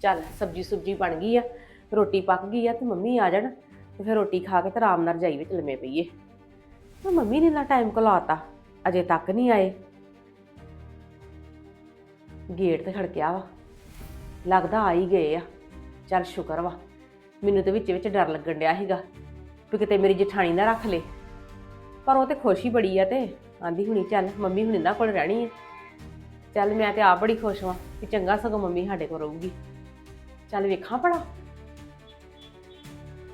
ਚੱਲ ਸਬਜੀ ਸੁਬਜੀ ਬਣ ਗਈ ਆ, ਰੋਟੀ ਪੱਕ ਗਈ ਆ ਤੇ ਮੰਮੀ ਆ ਜਾਣ ਤੇ ਫਿਰ ਰੋਟੀ ਖਾ ਕੇ ਤੇ ਆਰਾਮ ਨਾਲ ਰਜਾਈ ਵਿੱਚ ਲੰਮੇ ਪਈਏ। ਤੇ ਮੰਮੀ ਨੇ ਨਾ ਟਾਈਮ ਲਾਤਾ ਅਜੇ ਤੱਕ ਨਹੀਂ ਆਏ। ਗੇਟ ਤੇ ਖੜਕਿਆ ਵਾ, ਲੱਗਦਾ ਆ ਹੀ ਗਏ ਆ। ਚੱਲ ਸ਼ੁਕਰ ਵਾ, ਮੈਨੂੰ ਤੇ ਵਿੱਚ ਵਿੱਚ ਡਰ ਲੱਗਣ ਡਿਆ ਸੀਗਾ ਵੀ ਕਿਤੇ ਮੇਰੀ ਜਠਾਣੀ ਨਾ ਰੱਖ ਲੇ। ਪਰ ਉਹ ਤੇ ਖੁਸ਼ ਹੀ ਬੜੀ ਆ ਤੇ ਆਂਦੀ ਹੁਣੀ ਚੱਲ, ਮੰਮੀ ਹੁਣ ਇਹਨਾਂ ਕੋਲ ਰਹਿਣੀ ਆ। ਚੱਲ ਮੈਂ ਤੇ ਆਪ ਬੜੀ ਖੁਸ਼ ਵਾਂ ਕਿ ਚੰਗਾ ਸਗੋਂ ਮੰਮੀ ਸਾਡੇ ਕੋਲ ਰਹੂਗੀ। ਚੱਲ ਵੇਖਾਂ ਭਲਾ।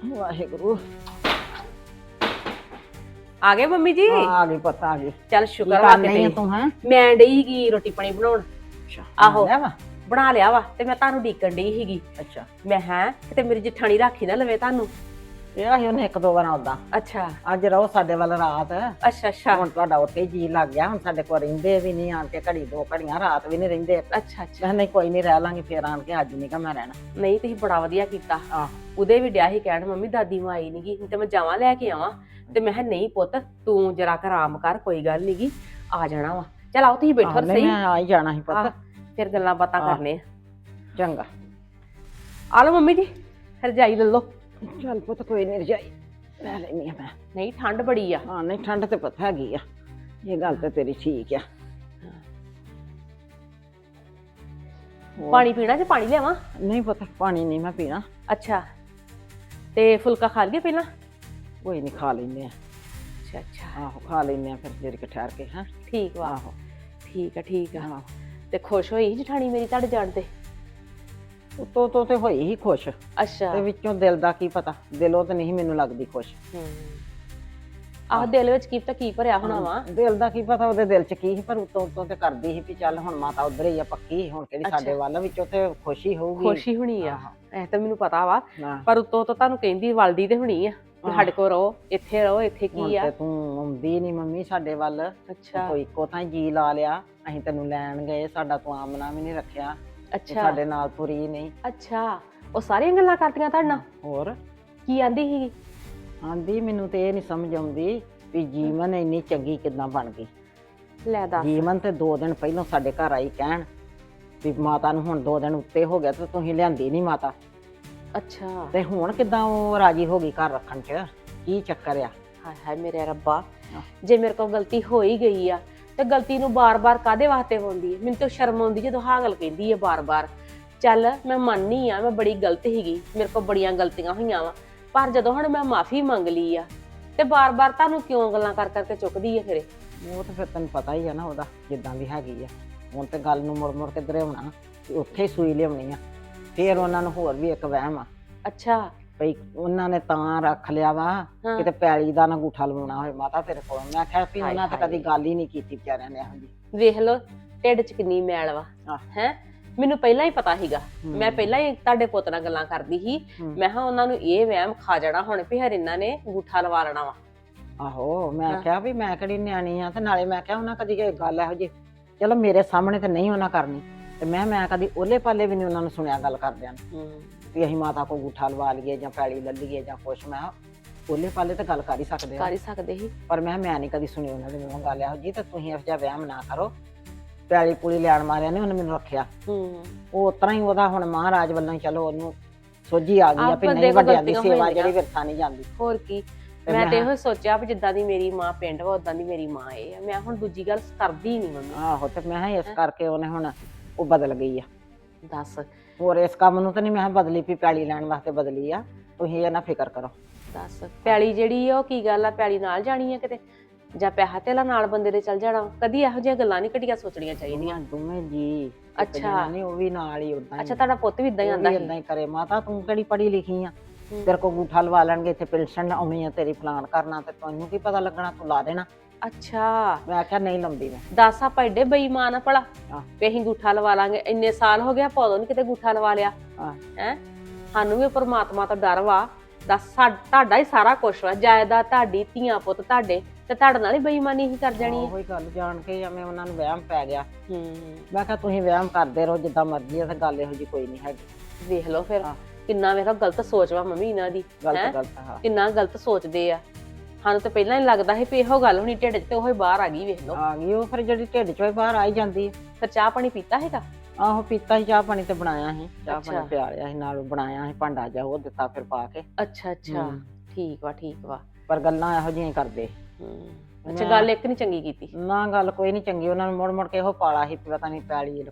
ਵਾਹਿਗੁਰੂ। ਆ ਗਏ ਮੰਮੀ ਜੀ? ਆ ਗਈ ਪਤਾ ਆ ਗਈ ਚੱਲ ਕੀ ਸ਼ੁਕਰ ਵਾ ਕਿਤੇ। ਤੂੰ ਹੈ? ਮੈਂ ਡਈ ਗਈ ਰੋਟੀ ਪਾਣੀ ਬਣਾਉਣ। ਆਹੋ। ਵਾ? ਬਣਾ ਲਿਆ ਵਾ ਤੇ ਮੈਂ ਤੁਹਾਨੂੰ ਡੀਕਣ ਡਈ ਸੀਗੀ। ਅੱਛਾ। ਮੈਂ ਹੈ ਕਿਤੇ ਮੇਰੀ ਜਠਾਣੀ ਰੱਖੀ ਨਾ ਲਵੇ ਤੁਹਾਨੂੰ। ਇਹ ਆਹੀ ਉਹਨੇ ਇੱਕ ਦੋ ਵਾਰ ਆਉਂਦਾ ਅੱਛਾ। ਅੱਜ ਰਹੋ ਸਾਡੇ ਵੱਲ ਰਾਤ। ਅੱਛਾ ਅੱਛਾ। ਹੁਣ ਤੁਹਾਡਾ ਉੱਥੇ ਜੀ ਲੱਗ ਗਿਆ ਹੁਣ ਸਾਡੇ ਕੋਲ ਰਹਿੰਦੇ ਵੀ ਨਹੀਂ ਆਣ ਕੇ ਘੜੀ ਦੋ ਘੜੀਆਂ ਰਾਤ ਵੀ ਨਹੀਂ ਰਹਿੰਦੇ। ਅੱਛਾ ਅੱਛਾ। ਨਹੀਂ ਕੋਈ ਨਹੀਂ ਰਹਿ ਲਾਂਗੇ ਫੇਰ ਆਣ ਕੇ ਅੱਜ ਨਹੀਂ ਕਾ ਮੈਂ ਰਹਿਣਾ। ਨਹੀਂ ਤੁਸੀਂ ਬੜਾ ਵਧੀਆ ਕੀਤਾ। ਆਹ ਉਹਦੇ ਵੀ ਡਿਆ ਸੀ ਕਹਿਣ ਮੰਮੀ ਦਾਦੀ ਮਾਂ ਆਈ ਨਹੀਂਗੀ ਤੇ ਮੈਂ ਜਾਵਾਂ ਲੈ ਕੇ ਆਵਾਂ। ਤੇ ਮੈਂ ਕਿਹਾ ਨਹੀਂ ਪੁੱਤ ਤੂੰ ਜਰਾ ਕਰ ਆਰਾਮ ਕਰ ਕੋਈ ਗੱਲ ਨਹੀਂਗੀ ਆ ਜਾਣਾ ਵਾ। ਚਲ ਆਓ ਤੁਸੀਂ ਬੈਠੋ ਸਹੀ। ਮੈਂ ਆ ਹੀ ਜਾਣਾ ਸੀ ਪੁੱਤ। ਫਿਰ ਗੱਲਾਂ ਬਾਤਾਂ। ਕਰਨੇ ਆ। ਚੰਗਾ। ਆ ਲਓ ਮੰਮੀ ਜੀ ਰਜਾਈ ਲੈ ਲਓ। ਚੱਲ ਪੁੱਤ ਕੋਈ ਨਹੀਂ ਰਜਾਈ ਲੈ ਲੈਣੀ ਮੈਂ। ਨਹੀਂ ਠੰਡ ਬੜੀ ਆ। ਹਾਂ ਨਹੀਂ ਠੰਡ ਤੇ ਪਤਾ ਹੈਗੀ ਆ। ਇਹ ਗੱਲ ਤੇ ਤੇਰੀ ਠੀਕ ਆ। ਹੋਰ? ਪਾਣੀ ਪੀਣਾ ਜੇ ਪਾਣੀ ਲਿਆਵਾਂ? ਨਹੀਂ ਪਤਾ ਪਾਣੀ ਨਹੀਂ ਮੈਂ ਪੀਣਾ। ਅੱਛਾ। ਤੇ ਫੁਲਕਾ ਖਾ ਲਈਏ ਪਹਿਲਾਂ? ਕੋਈ ਨਹੀਂ ਖਾ ਲੈਂਦੇ ਆ ਅੱਛਾ ਅੱਛਾ। ਆਹੋ ਖਾ ਲੈਂਦੇ ਆ ਫਿਰ ਜਿਹੜੀ ਕਿ ਠਹਿਰ ਕੇ ਹਾਂ। ਠੀਕ ਵਾ। ਆਹੋ। ਠੀਕ ਆ ਠੀਕ ਆ। ਆਹੋ ਤੇ ਖੁਸ਼ ਹੋਈ ਜਠਾਣੀ ਮੇਰੀ ਤੁਹਾਡੇ ਜਾਣ ਤੇ? ਉਤੋਂ ਤੋਂ ਤੇ ਹੋਈ ਹੀ ਖੁਸ਼। ਅੱਛਾ। ਤੇ ਵਿੱਚੋਂ ਦਿਲ ਦਾ ਕੀ ਪਤਾ? ਦਿਲੋਂ ਤੇ ਨਹੀਂ ਮੈਨੂੰ ਲੱਗਦੀ ਖੁਸ਼। ਹੂੰ। ਆਹ ਦਿਲ ਵਿੱਚ ਕੀ ਤਾਂ ਕੀ ਭਰਿਆ ਹੋਣਾ ਵਾ? ਦਿਲ ਦਾ ਕੀ ਪਤਾ ਉਹਦੇ ਦਿਲ 'ਚ ਕੀ ਸੀ ਪਰ ਉਤੋਂ ਉਤੋਂ ਤੇ ਕਰਦੀ ਸੀ ਵੀ ਚੱਲ ਹੁਣ ਮਾਤਾ ਉਧਰ ਹੀ ਆ ਪੱਕੀ ਹੁਣ ਕਿਹੜੀ ਸਾਡੇ। ਵੱਲ ਵਿੱਚੋਂ ਤੇ ਖੁਸ਼ੀ ਹੋਊਗੀ। ਖੁਸ਼ੀ ਹੋਣੀ ਆ। ਐ ਤਾਂ ਮੈਨੂੰ ਪਤਾ ਵਾ। ਪਰ ਉਤੋਂ ਤੋਂ ਤੁਹਾਨੂੰ ਕਹਿੰਦੀ ਵਲਦੀ ਤੇ ਹੋਣੀ ਆ। ਸਾਡੇ ਕੋਲ ਰਹੋ ਇੱਥੇ ਰਹੋ ਇੱਥੇ ਕੀ ਆ? ਤੇ ਤੂੰ ਆਉਂਦੀ ਨਹੀਂ ਮੰਮੀ ਸਾਡੇ ਵੱਲ। ਅੱਛਾ। ਕੋਈ ਇੱਕੋ ਤਾਂ ਜੀ ਲਾ ਲਿਆ ਅਸੀਂ ਤੈਨੂੰ ਲੈਣ ਗਏ ਸਾਡਾ ਤੂੰ ਆਮਨਾ ਵੀ ਨਹੀਂ ਰੱਖਿਆ। ਤੂੰ ਅੱਛਾ। ਸਾਡੇ ਨਾਲ ਤੁਰੀ ਨਹੀਂ। ਅੱਛਾ ਉਹ ਸਾਰੀਆਂ ਗੱਲਾਂ ਕਰਦੀਆਂ ਤੁਹਾਡੇ ਨਾਲ? ਹੋਰ? ਕੀ ਆਂਦੀ ਸੀ ਆਂਦੀ ਮੈਨੂੰ ਤੇ ਇਹ ਨਹੀਂ ਸਮਝ ਆਉਂਦੀ ਵੀ ਜੀਵਨ ਇੰਨੀ ਚੰਗੀ ਕਿਦਾਂ ਬਣ ਗਈ। ਲੈ ਦੱਸ। ਜੀਵਨ ਤੇ 2 ਦਿਨ ਪਹਿਲਾਂ ਸਾਡੇ ਘਰ ਆਈ ਕਹਿਣ ਵੀ ਮਾਤਾ ਨੂੰ ਹੁਣ 2 ਦਿਨ ਉੱਤੇ ਹੋ ਗਿਆ ਤੇ ਤੁਸੀਂ ਲਿਆਂਦੀ ਨਹੀਂ ਮਾਤਾ। ਅੱਛਾ। ਤੇ ਹੁਣ ਕਿਦਾਂ ਉਹ ਰਾਜੀ ਹੋ ਗਈ ਘਰ ਰੱਖਣ ਚ? ਕੀ ਚੱਕਰ ਆ? ਹਾਏ ਹਾਏ ਮੇਰੇ ਰੱਬਾ। ਜੇ ਮੇਰੇ ਕੋਲ ਗਲਤੀ ਹੋ ਹੀ ਗਈ ਆ ਤੇ ਗਲਤੀ ਨੂੰ ਬਾਰ-ਬਾਰ ਕਾਦੇ ਵਾਸਤੇ ਹੁੰਦੀ ਹੈ? ਮੈਨੂੰ ਤਾਂ ਸ਼ਰਮ ਆਉਂਦੀ ਜਦੋਂ ਹਾਂ ਗੱਲ ਕਹਿੰਦੀ ਹੈ ਬਾਰ-ਬਾਰ। ਚੱਲ ਮੈਂ ਮੰਨਨੀ ਆ ਮੈਂ ਬੜੀ ਗਲਤ ਹੀਗੀ ਮੇਰੇ ਕੋਲ ਬੜੀਆਂ ਗਲਤੀਆਂ ਹੋਈਆਂ ਵਾ। ਪਰ ਜਦੋਂ ਹੁਣ ਮੈਂ ਮਾਫੀ ਮੰਗ ਲਈ ਆ ਤੇ ਬਾਰ-ਬਾਰ ਤੁਹਾਨੂੰ ਕਿਉਂ ਗੱਲਾਂ ਕਰ ਕਰਕੇ ਚੁੱਕਦੀ ਹੈ ਫਿਰੇ? ਉਹ ਤਾਂ ਫਿਰ ਤੈਨੂੰ ਪਤਾ ਹੀ ਆ ਨਾ ਉਹਦਾ ਜਿੱਦਾਂ ਵੀ ਹੈਗੀ ਆ। ਹੁਣ ਤੇ ਗੱਲ ਨੂੰ ਮੁੜ ਮੁੜ ਕੇ ਦਰੇਉਣਾ ਉੱਥੇ ਹੀ ਸੂਈ ਲਿਆਉਣੀ ਆ। ਫੇਰ ਉਹਨਾਂ ਨੂੰ ਹੋਰ ਵੀ ਇੱਕ ਵਹਿਮ ਆ। ਅੱਛਾ ਭਈ ਉਹਨਾਂ ਨੇ ਤਾਂ ਰੱਖ ਲਿਆ ਵਾ ਹਾਂ। ਕਿਤੇ ਪੈਲੀ ਦਾ ਨਾ ਗੂਠਾ ਲਵਾਉਣਾ ਹੋਵੇ ਮਾਤਾ ਤੇਰੇ ਕੋਲ ਮੈਂ ਕਿਹਾ ਵੀ ਹਾਏ ਉਹਨਾਂ ਤਾਂ ਹਾਏ। ਕਦੀ ਗੱਲ ਹੀ ਨਹੀਂ ਕੀਤੀ ਵਿਚਾਰਿਆਂ ਨੇ ਇਹੋ ਜੀ ਵੇਖ ਲੋ ਢਿੱਡ 'ਚ ਕਿੰਨੀ ਮੈਲ ਵਾ ਆਹ। ਹੈ ਮੈਨੂੰ ਪਹਿਲਾਂ ਹੀ ਪਤਾ ਸੀਗਾ। ਮੈਂ ਪਹਿਲਾਂ ਹੀ ਤੁਹਾਡੇ ਪੁੱਤ ਨਾਲ ਗੱਲਾਂ ਕਰਦੀ ਸੀ ਹੂੰ। ਮੈਂ ਕਿਹਾ ਉਹਨਾਂ ਨੂੰ ਇਹ ਵਹਿਮ ਖਾ ਜਾਣਾ ਹੁਣ ਵੀ ਹਰ ਇਹਨਾਂ ਨੇ ਅੰਗੂਠਾ ਲਵਾ ਲੈਣਾ ਵਾ ਆਹੋ ਮੈਂ ਹਾਂ। ਕਿਹਾ ਵੀ ਮੈਂ ਕਿਹੜੀ ਨਿਆਣੀ ਆ ਤੇ ਨਾਲੇ ਮੈਂ ਕਿਹਾ ਉਹਨਾਂ ਕਦੀ ਕੋਈ ਗੱਲ ਇਹੋ ਜੀ ਚਲੋ ਮੇਰੇ ਸਾਹਮਣੇ ਤੇ ਨਹੀਂ ਉਹਨਾਂ ਕਰਨੀ ਤੇ ਮੈਂ ਮੈਂ ਕਦੀ ਉਹਲੇ ਪਾਲੇ ਵੀ ਨਹੀਂ ਉਹਨਾਂ ਨੂੰ ਸੁਣਿਆ ਗੱਲ ਕਰਦਿਆਂ ਨੂੰ ਵੀ ਅਸੀਂ ਮਾਤਾ ਕੋ ਗੂਠਾ ਲਵਾ ਲਈਏ ਜਾਂ ਪੈਲੀ ਲੈ ਲਈਏ ਜਾਂ ਕੁਛ ਮੈਂ ਕਿਹਾ, ਉਹਲੇ ਪਾਲੇ ਤੇ ਗੱਲ ਕਰ ਹੀ ਸਕਦੇ ਆ ਕਰ ਹੀ ਸਕਦੇ ਸੀ। ਪਰ ਮੈਂ ਮੈਂ ਨਹੀਂ ਕਦੀ ਸੁਣੀ ਉਹਨਾਂ ਦੇ ਮੂੰਹੋਂ ਗੱਲ ਇਹੋ ਜੀ ਤੇ ਤੁਸੀਂ ਇਹੋ ਜਿਹਾ ਵਹਿਮ ਨਾ ਕਰੋ। ਪੈਲੀ ਪੂਲੀ ਲੈਣ ਮਾਰਿਆ ਨੇ ਉਹਨੇ ਮੈਨੂੰ ਰੱਖਿਆ। ਹੂੰ। ਉਹ ਉਤਰਾ ਹੀ ਉਹਦਾ ਹੁਣ ਮਹਾਰਾਜ ਵੱਲੋਂ ਹੀ ਚਲੋ ਉਹਨੂੰ ਸੋਝੀ ਆ ਗਈ ਆ ਆਪ ਵੀ ਬੰਦੇ ਨਹੀਂ ਵੱਡਿਆਂ ਦੀ ਗਲਤੀਆਂ ਸੇਵਾ ਹੋਈਆਂ। ਜਿਹੜੀ ਵਿਰਥਾ ਨਹੀਂ ਜਾਂਦੀ। ਹੋਰ ਕੀ? ਤੇ ਮੈਂ ਤੇ ਇਹੋ ਸੋਚਿਆ ਵੀ ਜਿੱਦਾਂ ਦੀ ਮੇਰੀ ਮਾਂ ਪਿੰਡ ਵਾ ਉਦਾਂ ਦੀ ਮੇਰੀ ਮਾਂ ਇਹ ਆ। ਮੈਂ ਹੁਣ ਦੂਜੀ ਗੱਲ ਕਰਦੀ ਨਹੀਂ ਮੰਮੀ। ਆਹੋ ਤੇ ਮੈਂ ਕਿਹਾ ਇਸ ਕਰਕੇ ਉਹਨੇ ਹੁਣ ਉਹ ਬਦਲ ਗਈ ਆ। ਦੱਸ। ਹੋਰ ਇਸ ਕੰਮ ਨੂੰ ਤਾਂ ਨਹੀਂ ਮੈਂ ਕਿਹਾ ਬਦਲੀ ਵੀ ਪੈਲੀ ਲੈਣ ਵਾਸਤੇ ਬਦਲੀ ਆ। ਤੁਸੀਂ ਇਹ ਨਾ ਫਿਕਰ ਕਰੋ। ਦੱਸ ਪੈਲੀ ਜਿਹੜੀ ਆ ਉਹ ਕੀ ਗੱਲ ਆ? ਪੈਲੀ ਨਾਲ ਜਾਣੀ ਆ ਕਿਤੇ? ਜਾਂ ਪੈਸਾ ਤੇਲਾ ਨਾਲ ਬੰਦੇ ਦੇ ਚੱਲ ਜਾਣਾ। ਕਦੀ ਇਹੋ ਜਿਹੀਆਂ ਗੱਲਾਂ ਨਹੀਂ ਘਟੀਆਂ ਸੋਚਣੀਆਂ ਚਾਹੀਦੀਆਂ। ਦੋਵੇਂ ਜੀ ਅੱਛਾ। ਨਹੀਂ ਉਹ ਵੀ ਨਾਲ ਹੀ ਉਦਾਂ ਅੱਛਾ ਤੁਹਾਡਾ ਪੁੱਤ ਵੀ ਇਦਾਂ ਹੀ ਆਂਦਾ ਸੀ? ਇਦਾਂ ਹੀ ਕਰੇ। ਮਾਤਾ ਤੂੰ ਕਿਹੜੀ ਪੜ੍ਹੀ ਲਿਖੀ ਆ। ਤੇਰੇ ਕੋ ਗੂਠਾ ਲਵਾ ਲੈਣਗੇ ਇੱਥੇ ਪਿਲਸਣ ਆਉਣੀ ਆ ਤੇਰੀ ਫਲਾਨ ਕਰਨਾ ਤੇ ਤੈਨੂੰ ਕੀ ਪਤਾ ਲੱਗਣਾ? ਤੂੰ ਲਾ ਦੇਣਾ। ਅੱਛਾ। ਮੈਂ ਆਖਿਆ ਨਹੀਂ ਲੰਦੀ ਮੈਂ। ਦੱਸ ਆਪਾਂ ਬੇਈਮਾਨ ਆ ਭਲਾ। ਆਹ। ਵੀ ਅਸੀਂ ਗੂਠਾ ਲਵਾ ਲਾਂਗੇ। ਇੰਨੇ ਸਾਲ ਹੋ ਗਿਆ ਪੌਦੋਂ ਨਹੀਂ ਕਿਤੇ ਗੂਠਾ ਲਵਾ ਲਿਆ। ਆਹ। ਹੈ? ਸਾਨੂੰ ਵੀ ਪਰਮਾਤਮਾ ਤੋਂ ਡਰ ਵਾ। ਦੱਸ ਸਾ- ਤੁਹਾਡਾ ਹੀ ਸਾਰਾ ਕੁਛ ਵਾ। ਜਾਇਦਾਦ ਤੁਹਾਡੀ ਧੀਆਂ ਪੁੱਤ ਤੁਹਾਡੇ। ਤੇ ਤੁਹਾਡੇ ਨਾਲ ਹੀ ਬੇਈਮਾਨੀ ਹੀ ਕਰ ਜਾਣੀ ਹੈ ਉਹੀ ਗੱਲ ਜਾਣ ਕੇ ਐਵੇਂ ਉਹਨਾਂ ਨੂੰ ਵਹਿਮ ਪੈ ਗਿਆ। ਹੂੰ। ਮੈਂ ਕਿਹਾ ਤੁਸੀਂ ਵਹਿਮ ਕਰਦੇ ਰਹੋ ਜਿੱਦਾਂ ਮਰਜ਼ੀ ਆ ਤੇ ਗੱਲ ਇਹੋ ਜੀ ਕੋਈ ਨਹੀਂ ਹੈਗੀ। ਵੇਖ ਲਓ ਫਿਰ। ਹਾਂ। ਕਿੰਨਾ ਵੇਖੋ ਗਲਤ ਸੋਚ ਵਾ ਮੰਮੀ ਇਹਨਾਂ ਦੀ। ਹੈਂ? ਗਲਤ ਗਲਤ ਹਾਂ। ਕਿੰਨਾ ਗਲਤ ਸੋਚਦੇ ਆ। ਸਾਨੂੰ ਤਾਂ ਪਹਿਲਾਂ ਹੀ ਲੱਗਦਾ ਸੀ ਵੀ ਇਹੋ ਗੱਲ ਹੋਣੀ ਢਿੱਡ 'ਚ ਤੇ ਉਹ ਹੀ ਬਾਹਰ ਆ ਗਈ ਵੇਖ ਲਓ। ਆ ਗਈ ਉਹ ਫਿਰ ਜਿਹੜੀ ਢਿੱਡ ਚੋਂ ਹੀ ਬਾਹਰ ਆਈ ਜਾਂਦੀ ਹੈ। ਫਿਰ ਚਾਹ ਪਾਣੀ ਪੀਤਾ ਹੈਗਾ ਆਹੋ ਪੀਤਾ ਸੀ ਚਾਹ ਪਾਣੀ ਤੇ ਬਣਾਇਆ ਸੀ। ਚਾਹ ਅੱਛਾ। ਪਾਣੀ ਪਿਆ ਲਿਆ ਸੀ ਨਾਲ ਬਣਾਇਆ ਸੀ ਭਾਂਡਾ ਜਾ ਉਹ ਦਿੱਤਾ ਫਿਰ ਪਾ ਕੇ। ਅੱਛਾ ਅੱਛਾ। ਹਮ। ਠੀਕ ਵਾ ਠੀਕ ਵਾ। ਪਰ ਗੱਲਾਂ ਇਹੋ ਜਿਹੀਆਂ ਹੀ ਕਰਦੇ ਹਮ, ਅੱਛਾ ਮੈਂ- ਗੱਲ ਇੱਕ ਨਹੀਂ ਚੰਗੀ ਕੀਤੀ? ਨਾ ਗੱਲ ਕੋਈ ਨਹੀਂ ਚੰਗੀ ਉਹਨਾਂ ਨੂੰ ਮੁੜ ਮੁੜ ਕੇ ਇਹੋ ਪਾਲਾ ਸੀ ਵੀ ਪਤਾ ਨਹੀਂ ਪੈਲੀ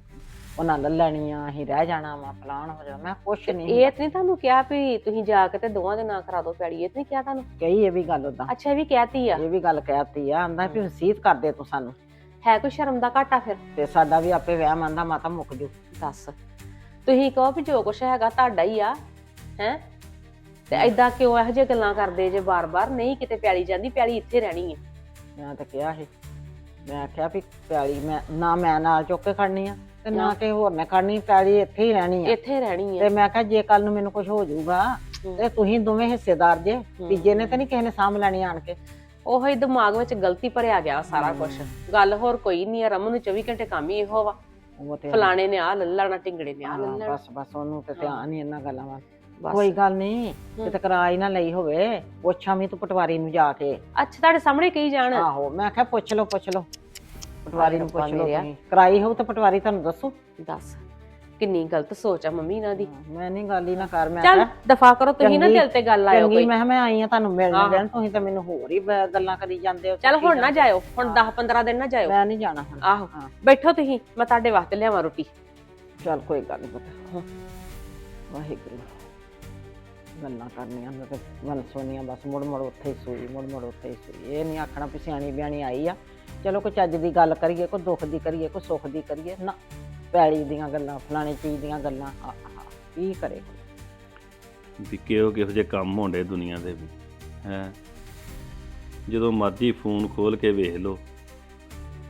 ਉਹਨਾਂ ਲੈ ਲੈਣੀ ਆ ਅਸੀਂ ਰਹਿ ਜਾਣਾ ਵਾ ਫਲਾਣ ਹੋ ਜਾ ਮੈਂ ਕੁਛ ਨਹੀਂ ਇਹ ਤੇ ਨਹੀਂ ਤੁਹਾਨੂੰ ਕਿਹਾ ਵੀ ਤੁਸੀਂ ਜਾ ਕੇ ਤੇ ਦੋਵਾਂ ਦੇ ਨਾਂ ਕਰਾ ਦਿਓ ਪੈੜੀ ਇਹ ਤੇ ਨਹੀਂ ਕਿਹਾ ਤੁਹਾਨੂੰ? ਕਹੀ ਇਹ ਵੀ ਗੱਲ ਉਦਾਂ ਅੱਛਾ ਇਹ ਵੀ ਕਹਿਤੀ ਆ। ਇਹ ਵੀ ਗੱਲ ਕਹਿਤੀ ਆ। ਆਂਦਾ ਵੀ ਵਸੀਤ ਕਰਦੇ ਤੂੰ ਸਾਨੂੰ। ਹੈ ਕੋਈ ਸ਼ਰਮ ਦਾ ਘਾਟਾ ਫਿਰ? ਤੇ ਸਾਡਾ ਵੀ ਆਪੇ ਵਹਿਮ ਆਂਦਾ ਮਾਤਾ ਮੁੱਕ ਜੂ। ਦੱਸ। ਤੁਸੀਂ ਕਹੋ ਵੀ ਜੋ ਕੁਛ ਹੈਗਾ ਤੁਹਾਡਾ ਹੀ ਆ ਹੈ? ਤੇ ਐਦਾਂ ਕਿਉਂ ਇਹੋ ਜਿਹੀਆਂ ਗੱਲਾਂ ਕਰਦੇ ਜੇ ਬਾਰ-ਬਾਰ? ਨਹੀਂ ਕਿਤੇ ਪਿਆਲੀ ਜਾਂਦੀ ਪਿਆਲੀ ਇੱਥੇ ਰਹਿਣੀ ਹੈ ਮੈਂ ਤਾਂ ਕਿਹਾ ਸੀ। ਮੈਂ ਆਖਿਆ ਵੀ ਪੈਲੀ ਮੈਂ ਨਾ ਮੈਂ ਨਾਲ ਚੁੱਕ ਕੇ ਖੜਨੀ ਆ। ਤੇ ਨਾ। ਕਿਸੇ ਹੋਰ ਨੇ ਖੜਨੀ ਪੈਲੀ ਇੱਥੇ ਹੀ ਰਹਿਣੀ ਆ। ਇੱਥੇ ਰਹਿਣੀ ਤੇ ਹੈ ਮੈਂ ਕਿਹਾ ਜੇ ਕੱਲ ਨੂੰ ਮੈਨੂੰ ਕੁਝ ਹੋ ਜਾਊਗਾ ਤੇ ਤੁਸੀਂ ਦੋਵੇਂ ਹਿੱਸੇਦਾਰ ਜੇ ਤੀਜੇ ਨੇ ਤਾਂ ਨਹੀਂ ਕਿਸੇ ਨੇ ਸਾਂਭ ਲੈਣੀ ਆਣ ਕੇ। ਉਹੀ ਦਿਮਾਗ ਵਿੱਚ ਗਲਤੀ ਭਰਿਆ ਗਿਆ ਸਾਰਾ ਕੁਝ ਗੱਲ ਹੋਰ ਕੋਈ ਨਹੀਂ ਆ ਰਮਨ ਨੂੰ 24 ਘੰਟੇ ਕੰਮ ਹੀ ਇਹੋ ਵਾ। ਉਹ ਤੇ ਫਲਾਣੇ ਨੇ ਆ ਲੱਲਣਾ ਟਿੰਗੜੇ ਨੇ ਆ ਹਾਂ, ਲੱਲਣਾ ਬਸ ਬਸ ਉਹਨੂੰ ਤੇ ਧਿਆਨ ਹੀ ਇਹਨਾਂ ਗੱਲਾਂ ਵੱਲ। ਕੋਈ ਗੱਲ ਨਹੀਂ ਕਿਤੇ ਕਿਰਾਏ ਨਾ ਲਈ ਹੋਵੇ ਪੁੱਛਾਂ ਵੀ ਤੂੰ ਪਟਵਾਰੀ ਨੂੰ ਜਾ ਕੇ। ਅੱਛਾ ਤੁਹਾਡੇ ਸਾਹਮਣੇ ਕਹੀ ਜਾਣ। ਆਹੋ ਮੈਂ ਕਿਹਾ ਪੁੱਛ ਲਓ ਪੁੱਛ ਲਓ। ਪਟਵਾਰੀ ਨੂੰ ਪੁੱਛ ਲਓ। ਤੁਸੀਂ। ਕਰਾਈ ਹੋਊ ਤਾਂ ਪਟਵਾਰੀ ਤੁਹਾਨੂੰ ਦੱਸੋ। ਦੱਸ। ਕਿੰਨੀ ਗਲਤ ਸੋਚ ਆ ਮੰਮੀ ਇਹਨਾਂ ਦੀ। ਮੈਂ ਨਹੀਂ ਗੱਲ ਹੀ ਨਾ ਕਰ ਮੈਂ ਚੱਲ ਕਿਹਾ ਦਫਾ ਕਰੋ ਤੁਸੀਂ ਨਾ ਚੰਗੀ- ਦਿਲ ਤੇ ਗੱਲ ਆਇਓ ਚੰਗੀ ਕੋਈ। ਮੈਂ ਕਿਹਾ ਮੈਂ ਆਈ ਆ ਤੁਹਾਨੂੰ ਮਿਲਣ। ਦੇਣ ਤੁਸੀਂ ਤਾਂ ਮੈਨੂੰ ਹੋਰ ਹੀ ਬ- ਗੱਲਾਂ ਕਰੀ ਜਾਂਦੇ ਹੋ ਚੱਲ ਹੁਣ ਨਾ ਜਾਇਓ ਹੁਣ 10 15 ਦਿਨ ਨਾ ਜਾਇਓ। ਮੈਂ ਨਹੀਂ ਜਾਣਾ ਹੁਣ। ਆਹੋ। ਹਾਂ। ਬੈਠੋ ਤੁਸੀਂ ਮੈਂ ਤੁਹਾਡੇ ਵਾਸਤੇ ਲਿਆਵਾਂ ਰੋਟੀ। ਚੱਲ ਕੋਈ ਗੱਲ ਨਹੀਂ ਪਤਾ। ਵਾਹਿਗੁਰੂ। ਗੱਲਾਂ ਕਰਨੀਆਂ ਨੇ ਤੇ ਮਨ ਸੋਨੀਆਂ ਬਸ ਮੁੜ ਮੁੜ ਉੱਥੇ ਹੀ ਸੂਈ, ਮੁੜ ਮੁੜ ਉੱਥੇ ਹੀ ਸੂਈ। ਇਹ ਨਹੀਂ ਆਖਣਾ ਵੀ ਸਿਆਣੀ ਬਿਆਣੀ ਆਈ ਆ। ਚਲੋ ਕੋਈ ਚੱਜ ਦੀ ਗੱਲ ਕਰੀਏ, ਕੋਈ ਦੁੱਖ ਦੀ ਕਰੀਏ, ਕੋਈ ਸੁੱਖ ਦੀ ਕਰੀਏ, ਨਾ। ਪੈੜੀ ਦੀਆਂ ਗੱਲਾਂ, ਫਲਾਣੇ ਚੀਜ਼ ਦੀਆਂ ਗੱਲਾਂ ਆ ਕੀ ਕਰੇ ਵੀ ਕਿਹੋ ਕਿਹੋ ਜਿਹੇ ਕੰਮ ਹੋਣਦੇ ਦੁਨੀਆ ਦੇ ਵੀ, ਹੈ? ਜਦੋਂ ਮਰਜ਼ੀ ਫੋਨ ਖੋਲ ਕੇ ਵੇਖ ਲਓ।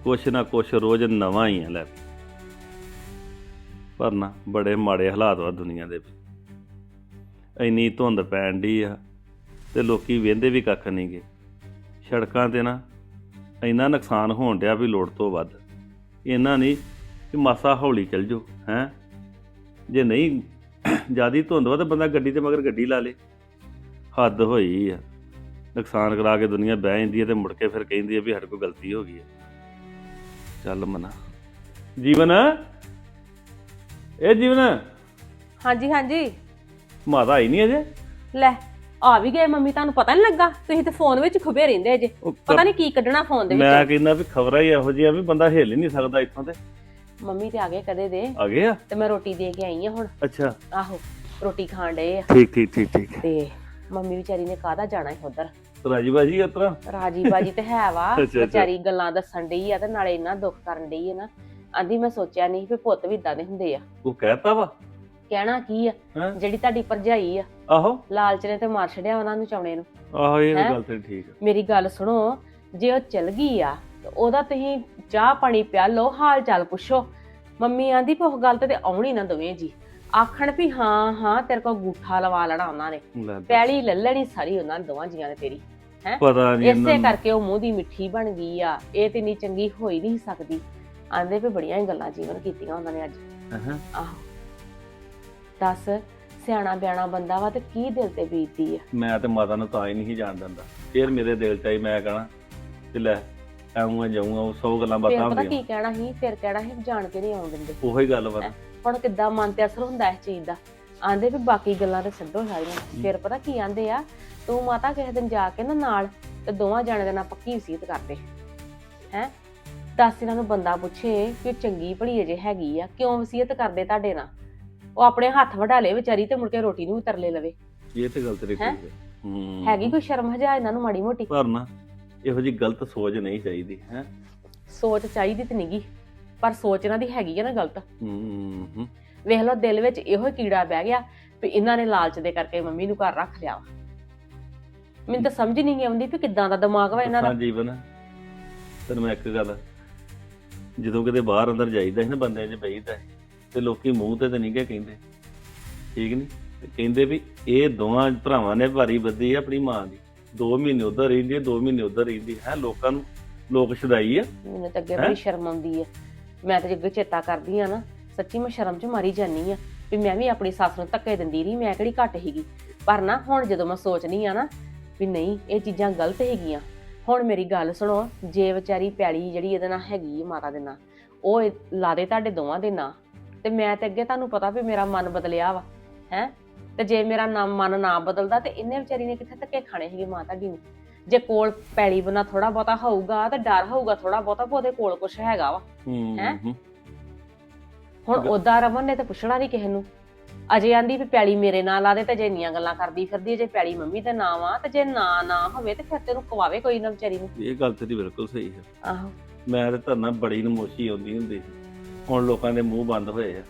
ਕੁਛ ਨਾ ਕੁਛ ਰੋਜ਼ ਨਵਾਂ ਹੀ ਆ ਲੈ। ਪਰ ਨਾ, ਬੜੇ ਮਾੜੇ ਹਾਲਾਤ ਵਾ ਦੁਨੀਆ ਦੇ ਵੀ। ਇੰਨੀ ਧੁੰਦ ਪੈਣ ਡਈ ਆ ਤੇ ਲੋਕੀ ਵੇਂਦੇ ਵੀ ਕੱਖ ਨਹੀਂਗੇ ਸੜਕਾਂ ਤੇ ਨਾ ਇੰਨਾ ਨੁਕਸਾਨ ਹੋਣ ਡਿਆ ਵੀ ਲੋੜ ਤੋਂ ਵੱਧ। ਇਹਨਾਂ ਨਹੀਂ ਕਿ ਮਾਸਾ ਹੌਲੀ ਚੱਲ ਜਾਓ, ਹੈ। ਜੇ ਨਹੀਂ ਜਿਆਦੀ ਧੁੰਦ ਵਾ ਤਾਂ ਬੰਦਾ ਗੱਡੀ ਤੇ ਮਗਰ ਗੱਡੀ ਲਾ ਲੇ। ਹੱਦ ਹੋਈ ਆ। ਨੁਕਸਾਨ ਕਰਾ ਕੇ ਦੁਨੀਆ ਬਹਿ ਜਾਂਦੀ ਹੈ ਤੇ ਮੁੜ ਕੇ ਫਿਰ ਕਹਿੰਦੀ ਹੈ ਵੀ ਸਾਡੇ ਕੋਲ ਗਲਤੀ ਹੋ ਗਈ ਹੈ ਚੱਲ ਮਨਾ। ਜੀਵਨ? ਇਹ ਜੀਵਨ? ਹਾਂਜੀ ਹਾਂਜੀ। ਮਾਤਾ ਆਈ ਨਹੀਂ ਅਜੇ? ਲੈ ਆ ਵੀ ਗਏ ਮੰਮੀ ਤੁਹਾਨੂੰ ਪਤਾ ਨਹੀਂ ਲੱਗਾ? ਤੁਸੀਂ ਤੇ ਫੋਨ ਵਿੱਚ ਖੁਬੇ ਰਹਿੰਦੇ ਜੇ ਉਹ ਪਤਾ ਨਹੀਂ ਕੀ ਕੱਢਣਾ ਫੋਨ ਦੇ ਮੈਂ ਵਿੱਚ। ਕਹਿੰਦਾ ਵੀ ਖਬਰਾਂ ਹੀ ਇਹੋ ਜਿਹੀਆਂ ਵੀ ਬੰਦਾ ਹਿੱਲ ਹੀ ਨਹੀਂ ਸਕਦਾ ਇੱਥੋਂ ਤੇ। ਮੰਮੀ ਤੇ ਆ ਗਏ ਕਦੇ ਦੇ। ਆ ਗਏ ਆ? ਤੇ ਮੈਂ ਰੋਟੀ ਦੇ ਕੇ ਆਈ ਆ ਹੁਣ। ਅੱਛਾ। ਆਹੋ ਰੋਟੀ ਖਾਣ ਡਏ ਆ। ਠੀਕ ਠੀਕ ਠੀਕ ਠੀਕ। ਤੇ ਮੰਮੀ ਵਿਚਾਰੀ ਨੇ ਕਾਹਦਾ ਜਾਣਾ ਹੈ ਉਧਰ? ਰਾਜੀ ਬਾਜੀ ਉਤਰਾ ਰਾਜੀ ਬਾਜੀ ਤੇ ਹੈ ਵਾ। ਅੱਛਾ, ਅੱਛਾ। ਵਿਚਾਰੀ ਗੱਲਾਂ ਦੱਸਣ ਡਈ ਆ ਤੇ ਨਾਲੇ ਇੰਨਾ ਦੁੱਖ ਕਰਨ ਡਈ ਆ ਨਾ। ਆਂਦੀ ਮੈਂ ਸੋਚਿਆ ਨਹੀਂ ਵੀ ਪੁੱਤ ਵੀ ਇਦਾਂ ਦੇ ਹੁੰਦੇ ਆ। ਉਹ ਕਹਿਤਾ ਵਾ? ਕਹਿਣਾ ਕੀ ਆ? ਹੈਂ? ਜਿਹੜੀ ਤੁਹਾਡੀ ਭਰਜਾਈ ਆ। ਆਹੋ। ਲਾਲਚ ਨੇ ਤੇ ਮਾਰ ਛੜਿਆ ਉਹਨਾਂ ਨੂੰ ਚਾਉਣੇ ਨੂੰ। ਆਹੋ ਇਹ ਹੈਂ? ਗੱਲ ਤੇ ਠੀਕ ਆ। ਮੇਰੀ ਗੱਲ ਸੁਣੋ ਜੇ ਉਹ ਚਲ ਗਈ ਆ ਤੇ ਉਹਦਾ ਤੁਸੀਂ ਚਾਹ ਪਾਣੀ ਪਿਆ ਲਓ ਹਾਲ ਚਾਲ ਪੁੱਛੋ। ਮੰਮੀ ਆਂਦੀ ਵੀ ਉਹ ਗੱਲ ਤੇ ਤੇ ਆਉਣੀ ਨਾ ਦੋਵੇਂ ਜੀ। ਆਖਣ ਵੀ ਹਾਂ ਹਾਂ ਤੇਰੇ ਕੋਲ ਗੂਠਾ ਲਵਾ ਲੈਣਾ ਉਹਨਾਂ ਨੇ। ਲੈ ਦੱਸ। ਪੈਲੀ ਲੈ ਲੈਣੀ ਸਾਰੀ ਉਹਨਾਂ ਦੋਵਾਂ ਜੀਆਂ ਨੇ ਤੇਰੀ ਪਤਾ ਨਹੀਂ ਇਸੇ ਕਰਕੇ ਉਹ ਮੂੰਹ ਦੀ ਮਿੱਠੀ ਬਣ ਗਈ ਆ। ਇਹ ਤੇ ਨਹੀਂ ਚੰਗੀ ਹੋਈ ਨਹੀਂ ਸਕਦੀ। ਆਂਦੇ ਵੀ ਬੜੀਆਂ ਹੀ ਗੱਲਾਂ ਜੀਵਨ ਕੀਤੀਆਂ ਉਹਨਾਂ ਨੇ ਅੱਜ। ਹਾਂ ਆਹੋ। ਦੱਸ ਸਿਆਣਾ ਬਿਆਣਾ ਬੰਦਾ ਵਾ ਤੇ ਕੀ ਦਿਲ ਤੇ ਬੀਤਦੀ ਆ? ਮੈਂ ਤੇ ਮਾਤਾ ਨੂੰ ਤਾਂ ਹੀ ਨਹੀਂ ਸੀ ਜਾਣ ਦਿੰਦਾ। ਫਿਰ ਮੇਰੇ ਦਿਲ ਚ ਆਈ ਮੈਂ ਕਹਣਾ ਤੇ ਲੈ ਆਉਂਗਾ ਜਾਊਂਗਾ ਉਹ ਸੌ ਗੱਲਾਂ ਫਿਰ ਬਾਤਾਂ ਪਤਾ ਹੁੰਦੀਆਂ। ਕੀ ਕਹਿਣਾ ਸੀ ਫਿਰ ਕਹਿਣਾ ਸੀ ਜਾਣ ਕੇ ਨਹੀਂ ਆਉਣ ਦਿੰਦੇ। ਉਹੀ ਗੱਲ ਵਾ? ਹੁਣ ਕਿੱਦਾਂ ਮਨ ਤੇ ਅਸਰ ਹੁੰਦਾ ਇਸ ਚੀਜ਼ ਦਾ? ਆਂਦੇ ਵੀ ਬਾਕੀ ਗੱਲਾਂ ਤੇ ਛੱਡੋ ਸਾਰੀਆਂ। ਫਿਰ ਪਤਾ ਕੀ ਆਂਦੇ ਆ ਤੂੰ ਮਾਤਾ ਕਿਸੇ ਦਿਨ ਜਾ ਕੇ ਨਾ ਨਾਲ ਤੇ ਦੋਵਾਂ ਜਾਣੇ ਦੇ ਨਾਲ ਪੱਕੀ ਵਸੀਅਤ ਕਰਦੇ। ਹੈ? ਦੱਸ ਇਹਨਾਂ ਨੂੰ ਬੰਦਾ ਪੁੱਛੇ ਕਿ ਉਹ ਚੰਗੀ ਭਲੀ ਅਜੇ ਹੈਗੀ ਆ ਕਿਉਂ ਵਸੀਅਤ ਕਰਦੇ ਤੁਹਾਡੇ ਨਾਲ? ਉਹ ਆਪਣੇ ਹੱਥ ਵਢਾ ਲੇ ਵਿਚਾਰੀ ਤੇ ਮੁੜ ਕੇ ਰੋਟੀ ਨੂੰ ਵੀ ਤਰਲੇ ਲਵੇ। ਇਹ ਤੇ ਗੱਲ ਤੇਰੀ ਠੀਕ ਹੈਂ? ਹੈਗੀ ਕੋਈ ਸ਼ਰਮ ਹਜਾ ਇਹਨਾਂ ਨੂੰ ਮਾੜੀ ਮੋਟੀ? ਪਰ ਨਾ ਇਹੋ ਜੀ ਗਲਤ ਸੋਚ ਨਹੀਂ ਚਾਹੀਦੀ ਹੈ? ਸੋਚ ਚਾਹੀਦੀ ਤੇ ਨਹੀਂਗੀ ਪਰ ਸੋਚ ਇਹਨਾਂ ਦੀ ਹੈਗੀ ਆ ਨਾ ਗਲਤ। ਹੂੰ। ਹੂੰ ਵੇਖ ਲਓ ਦਿਲ ਵਿੱਚ ਇਹੋ ਹੀ ਕੀੜਾ ਬਹਿ ਗਿਆ ਵੀ ਇਹਨਾਂ ਨੇ ਲਾਲਚ ਦੇ ਕਰਕੇ ਮੰਮੀ ਨੂੰ ਘਰ ਰੱਖ ਲਿਆ ਵਾ। ਮੈਨੂੰ ਤਾਂ ਸਮਝ ਨਹੀਂ ਆਉਂਦੀ ਵੀ ਕਿੱਦਾਂ ਦਾ ਦਿਮਾਗ ਵਾ ਇਹਨਾਂ ਦਾ। ਹਾਂ ਜੀਵਨ ਤੈਨੂੰ ਮੈਂ ਇੱਕ ਗੱਲ ਜਦੋਂ ਕਿਤੇ ਬਾਹਰ ਅੰਦਰ ਜਾਈਦਾ ਸੀ ਨਾ ਬੰਦੇ 'ਚ ਬਈਦਾ ਤੇ ਲੋਕੀ ਮੂੰਹ ਤੇ ਤਾਂ ਨਹੀਂ ਗੇ ਕਹਿੰਦੇ। ਠੀਕ ਨਹੀਂ ਤੇ ਕਹਿੰਦੇ ਵੀ ਇਹ ਦੋਵਾਂ ਭਰਾਵਾਂ ਨੇ ਭਾਰੀ ਬੱਦੀ ਆ ਆਪਣੀ ਮਾਂ ਦੀ। 2 ਮਹੀਨੇ ਉਧਰ ਰਹਿੰਦੀ ਹੈ 2 ਮਹੀਨੇ ਉਧਰ ਰਹਿੰਦੀ ਹੈ ਲੋਕਾਂ ਨੂੰ ਲੋਕ ਛਦਾਈ ਆ। ਮੈਨੂੰ ਤਾਂ ਅੱਗੇ ਹੈਂ? ਬੜੀ ਸ਼ਰਮ ਆਉਂਦੀ ਆ। ਮੈਂ ਤਾਂ ਜਦੋਂ ਚੇਤਾ ਕਰਦੀ ਆ ਨਾ ਸੱਚੀ ਮੈਂ ਸ਼ਰਮ 'ਚ ਮਾਰੀ ਜਾਨੀ ਆ ਵੀ ਮੈਂ ਵੀ ਆਪਣੀ ਸੱਸ ਨੂੰ ਧੱਕੇ ਦਿੰਦੀ ਰਹੀ ਮੈਂ ਕਿਹੜੀ ਘੱਟ ਹੈਗੀ ਪਰ ਨਾ ਹੁਣ ਜਦੋਂ ਮੈਂ ਸੋਚਨੀ ਆ ਨਾ ਵੀ ਨਹੀਂ ਇਹ ਚੀਜ਼ਾਂ ਗਲਤ ਹੈਗੀਆਂ। ਹੁਣ ਮੇਰੀ ਗੱਲ ਸੁਣੋ ਜੇ ਵਿਚਾਰੀ ਪੈਲੀ ਜਿਹੜੀ ਇਹਦੇ ਨਾਲ ਹੈਗੀ ਆ ਮਾਤਾ ਦੇ ਨਾਲ ਉਹ ਇਹ ਲਾ ਦੇ ਤੁਹਾਡੇ ਦੋਵਾਂ ਦੇ ਨਾਂ। ਤੇ ਮੈਂ ਤੇ ਅੱਗੇ ਤੁਹਾਨੂੰ ਪਤਾ ਵੀ ਮੇਰਾ ਮਨ ਬਦਲਿਆ ਵਾ ਹੈ? ਤੇ ਜੇ ਮੇਰਾ ਨਾਮ ਮਨ ਨਾ ਬਦਲਦਾ ਤੇ ਇਹਨੇ ਵਿਚਾਰੀ ਨੇ ਕਿੱਥੇ ਧੱਕੇ ਖਾਣੇ ਸੀਗੇ ਮਾਂ ਤੁਹਾਡੀ ਨੇ? ਜੇ ਕੋਲ ਪੈਲੀ ਬਣਾ ਥੋੜਾ ਬਹੁਤਾ ਹੋਊਗਾ ਤੇ ਡਰ ਹੋਊਗਾ ਥੋੜਾ ਬਹੁਤਾ ਉਹਦੇ ਕੋਲ ਕੁਝ ਹੈਗਾ ਵਾ ਹੂੰ। ਹੁਣ ਉਦਾਂ ਰਮਨ ਨੇ ਤੇ ਪੁੱਛਣਾ ਨਹੀਂ ਕਿਸੇ ਨੂੰ। ਅਜੇ ਆਂਦੀ ਵੀ ਪੈਲੀ ਮੇਰੇ ਨਾਲ ਲਾ ਦੇ ਤੇ ਜੇ ਇੰਨੀਆਂ ਗੱਲਾਂ ਕਰਦੀ ਫਿਰਦੀ ਜੇ ਪੈਲੀ ਮੰਮੀ ਤੇ ਨਾ ਵਾ ਤੇ ਜੇ ਨਾ ਨਾ ਹੋਵੇ ਤੇ ਫਿਰ ਤੈਨੂੰ ਕਵਾਵੇ ਕੋਈ ਨਾ ਵਿਚਾਰੀ ਨੂੰ। ਇਹ ਗੱਲ ਤੇਰੀ ਬਿਲਕੁਲ ਸਹੀ ਹੈ। ਆਹੋ। ਮੈਂ ਤੇ ਧਰਨਾ ਬੜੀ ਨਮੋਸ਼ੀ ਆਉਂਦੀ ਹੁੰਦੀ ਸੀ। ਹੁਣ ਲੋਕਾਂ ਦੇ ਮੂੰਹ ਬੰਦ ਹੋਏ ਆ।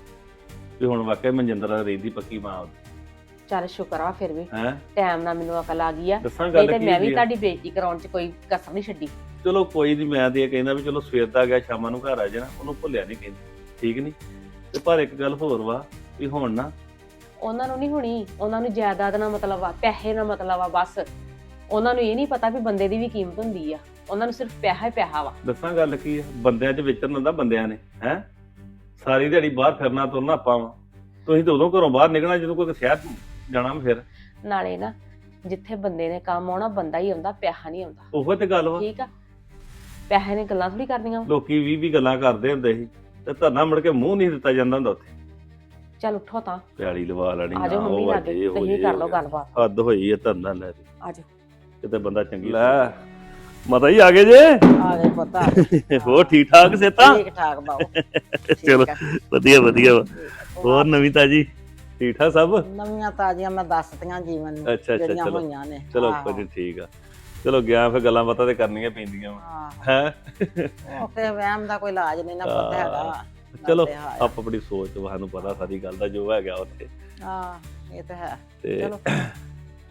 ਵੀ ਹੁਣ ਵਾਕਿਆ ਮਨਜਿੰਦਰ ਰਹਿੰਦੀ ਪੱਕੀ ਮਾਂ ਚੱਲ ਸ਼ੁਕਰ ਆ ਫਿਰ ਵੀ। ਹੈ? ਟਾਈਮ ਨਾਲ ਮੈਨੂੰ ਅਕਲ ਆ ਗਈ ਆ। ਦੱਸਾਂ ਨਹੀਂ ਗੱਲ ਤੇ ਮੈਂ ਵੀ ਆ? ਤੁਹਾਡੀ ਬੇਇੱਜ਼ਤੀ ਕਰਾਉਣ 'ਚ ਕੋਈ ਕਸਰ ਨਹੀਂ ਛੱਡੀ। ਚਲੋ ਕੋਈ ਨਹੀਂ ਮੈਂ ਤੇ ਇਹ ਕਹਿੰਦਾ ਵੀ ਚਲੋ ਸਵੇਰ ਦਾ ਗਿਆ ਸ਼ਾਮਾਂ ਨੂੰ ਘਰ ਆ ਜਾਣਾ ਉਹਨੂੰ ਭੁੱਲਿਆ ਨਹੀਂ ਕਹਿੰਦੇ। ਠੀਕ ਨਹੀਂ ਤੇ ਪਰ ਇੱਕ ਗੱਲ ਹੋਰ ਵਾ ਵੀ ਹੁਣ ਨਾ ਉਹਨਾਂ ਨੂੰ ਨਹੀਂ ਹੋਣੀ ਉਹਨਾਂ ਨੂੰ ਜਾਇਦਾਦ ਨਾਲ ਮਤਲਬ ਆ ਪੈਸੇ ਨਾਲ ਮਤਲਬ ਆ ਬਸ। ਉਹਨਾਂ ਨੂੰ ਇਹ ਨਹੀਂ ਪਤਾ ਵੀ ਬੰਦੇ ਦੀ ਵੀ ਕੀਮਤ ਹੁੰਦੀ ਆ। ਉਹਨਾਂ ਨੂੰ ਸਿਰਫ ਪੈਸਾ ਹੀ ਪੈਸਾ ਵਾ। ਦੱਸਾਂ ਗੱਲ ਕੀ ਆ? ਬੰਦਿਆਂ 'ਚ ਵਿਚਰਨ ਹੁੰਦਾ ਬੰਦਿਆਂ ਨੇ ਹੈ? ਸਾਰੀ ਦਿਹਾੜੀ ਬਾਹਰ ਫਿਰਨਾ ਤੁਰਨਾ ਆਪਾਂ ਵਾ। ਤੁਸੀਂ ਤਾਂ ਉਦੋਂ ਘਰੋਂ ਬਾਹਰ ਨਿਕਲਣਾ ਜਦੋਂ ਕੋਈ ਸ਼ਹਿਰ ਜਾਣਾ ਵਾ ਫਿਰ। ਨਾਲੇ ਨਾ ਜਿੱਥੇ ਬੰਦੇ ਨੇ ਕੰਮ ਆਉਣਾ ਬੰਦਾ ਹੀ ਆਉਂਦਾ ਪੈਸਾ ਨਹੀਂ ਆਉਂਦਾ। ਉਹੋ ਤੇ ਗੱਲ ਵਾ। ਠੀਕ ਆ। ਪੈਸੇ ਨੇ ਗੱਲਾਂ ਥੋੜੀ ਕਰਨੀਆਂ ਵਾ। ਲੋਕੀ ਵੀ ਵੀ ਗੱਲਾਂ ਕਰਦੇ ਹੁੰਦੇ ਸੀ ਤੇ ਧਰਨਾ ਮੁੜ ਕੇ ਮੂੰਹ ਨਹੀਂ ਦਿੱਤਾ ਜਾਂਦਾ ਹੁੰਦਾ ਉੱਥੇ। ਚੱਲ ਉੱਠੋ ਤਾਂ। ਪਿਆਲੀ ਲਵਾ ਲੈਣੀ ਆ ਜਾਓ ਨਾ, ਮੰਮੀ ਲਾਗੇ ਤੁਸੀਂ ਕਰ ਲਓ। ਗੱਲਬਾਤ। ਹੱਦ ਹੋਈ ਹੈ ਧਰਨਾ ਲੈ ਦੀ ਆ ਜਾਓ ਕਿਤੇ ਬੰਦਾ ਚੰਗੀ ਲੈ। ਮਤਾ ਹੀ ਆ ਗਏ ਜੇ? ਆ ਗਏ ਪੁੱਤ। ਹੋਰ ਠੀਕ ਠਾਕ ਸੇਤਾ ਠੀਕ ਠਾਕ ਬਾਬੂ ਚਲੋ। ਵਧੀਆ ਵਧੀਆ। ਵਾ। ਹੋਰ ਨਵੀਂ ਤਾਜੀ? ਠੀਕ ਠਾਕ ਸਭ? ਨਵੀਆਂ ਤਾਜ਼ੀਆਂ ਮੈਂ ਦੱਸਤੀਆਂ ਜੀਵਨ ਨੂੰ ਅੱਛਾ, ਅੱਛਾ, ਜਿਹੜੀਆਂ ਚਲੋ। ਹੋਈਆਂ ਨੇ। ਚਲੋ ਆਹੋ। ਨੀ, ਠੀਕ ਆ। ਚਲੋ ਗਿਆ ਫਿਰ ਗੱਲਾਂ ਬਾਤਾਂ ਤੇ ਕਰਨੀਆਂ ਪੈਂਦੀਆਂ ਵਾ। ਆਹੋ। ਹੈ? ਉਹ ਤੇ ਵਹਿਮ ਦਾ ਕੋਈ ਇਲਾਜ ਨਹੀਂ ਨਾ ਪੁੱਤ ਹਾਂ। ਹੈਗਾ ਚਲੋ ਤੇ ਹੈ। ਆਪ ਆਪਣੀ ਸੋਚ ਵਾ, ਸਾਨੂੰ ਪਤਾ ਸਾਰੀ ਗੱਲ ਦਾ ਜੋ ਹੈਗਾ ਉੱਥੇ। ਹਾਂ ਇਹ ਤਾਂ ਹੈ। ਤੇ ਚਲੋ।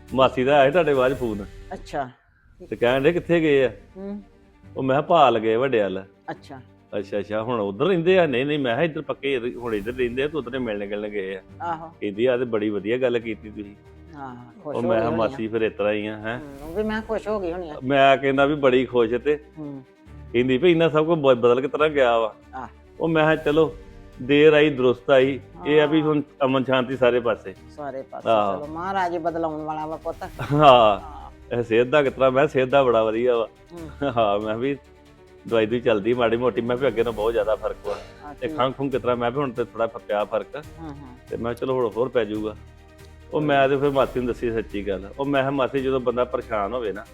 ਮਾਸੀ ਦਾ ਆਇਆ ਤੁਹਾਡੇ ਬਾਅਦ ਫੋਨ? ਅੱਛਾ। ਤੇ ਕਹਿਣ ਦੇ ਕਿੱਥੇ ਗਏ ਆ? ਹੂੰ। ਉਹ ਮੈਂ ਕਿਹਾ ਭਾਲ ਗਏ ਵੱਡੇ ਵੱਲ। ਅੱਛਾ। ਅੱਛਾ ਅੱਛਾ ਹੁਣ ਉਧਰ ਰਹਿੰਦੇ ਆ? ਨਹੀਂ ਨਹੀਂ ਮੈਂ ਕਿਹਾ ਇੱਧਰ ਪੱਕੇ ਹੁਣ ਇੱਧਰ ਰਹਿੰਦੇ ਆ ਤੂੰ ਉਧਰੇ ਮਿਲਣ ਗਿਲਣ ਗਏ ਆ। ਆਹੋ। ਕਹਿੰਦੀ ਆ ਤੇ ਬੜੀ ਵਧੀਆ ਗੱਲ ਕੀਤੀ ਤੁਸੀਂ। ਹਾਂ ਖੁਸ਼ ਉਹ ਮੈਂ ਕਿਹਾ ਹੋਣੀ ਆ। ਮਾਸੀ ਫਿਰ ਇਤਰਾ ਹੀ ਆ ਹੈ? ਹੂੰ, ਉਹ ਵੀ ਮੈਂ ਖੁਸ਼ ਹੋ ਗਈ ਹੋਣੀ ਆ। ਮੈਂ ਕਹਿੰਦਾ ਵੀ ਬੜੀ ਖੁਸ਼ ਤੇ। ਹੂੰ। ਕਹਿੰਦੀ ਵੀ ਇੰਨਾ ਸਭ ਕੁਝ ਬ- ਬਦਲ ਕੇ ਤਰ੍ਹਾਂ ਗਿਆ ਵਾ। ਆਹ। ਉਹ ਮੈਂ ਕਿਹਾ ਚਲੋ ਦੇਰ ਆਈ ਦਰੁਸਤ ਆਈ। ਇਹ ਆ ਵੀ ਹੁਣ ਅਮਨ ਸ਼ਾਂਤੀ ਸਾਰੇ ਪਾਸੇ। ਸਾਰੇ ਪਾਸੇ ਆਹੋ। ਚਲੋ ਮਹਾਰਾਜ ਹੀ ਬਦਲਾਉਣ ਵਾਲਾ ਵਾ ਪੁੱਤ। ਹਾਂ। ਇਹ ਸਿਹਤ ਦਾ ਕਿਤਰਾ ਮੈਂ ਸਿਹਤ ਦਾ ਬੜਾ ਵਧੀਆ ਵਾ। ਹੂੰ, ਮੈਂ ਵੀ ਦਵਾਈ ਦੀ ਚੱਲਦੀ ਮਾੜੀ ਮੋਟੀ ਮੈਂ ਵੀ ਅੱਗੇ ਨਾਲੋਂ ਬਹੁਤ ਜ਼ਿਆਦਾ ਫ਼ਰਕ ਵਾ। ਤੇ ਠੀਕ। ਖੰਘ ਖੁੰਘ ਕਿਤਰਾ ਮੈਂ ਵੀ ਹੁਣ ਤੇ ਥੋੜਾ ਪਿਆ ਫ਼ਰਕ। ਹੂੰ ਹੂੰ। ਤੇ ਮੈਂ ਚਲੋ ਹੁਣ ਹੋਰ ਪੈ ਜਾਊਗਾ। ਉਹ ਮੈਂ ਤੇ ਫਿਰ ਮਾਸੀ ਨੂੰ ਦੱਸੀ ਸੱਚੀ ਗੱਲ। ਉਹ ਮੈਂ ਕਿਹਾ ਮਾਸੀ ਜਦੋਂ ਬੰਦਾ ਪਰੇਸ਼ਾਨ ਹੋਵੇ ਨਾ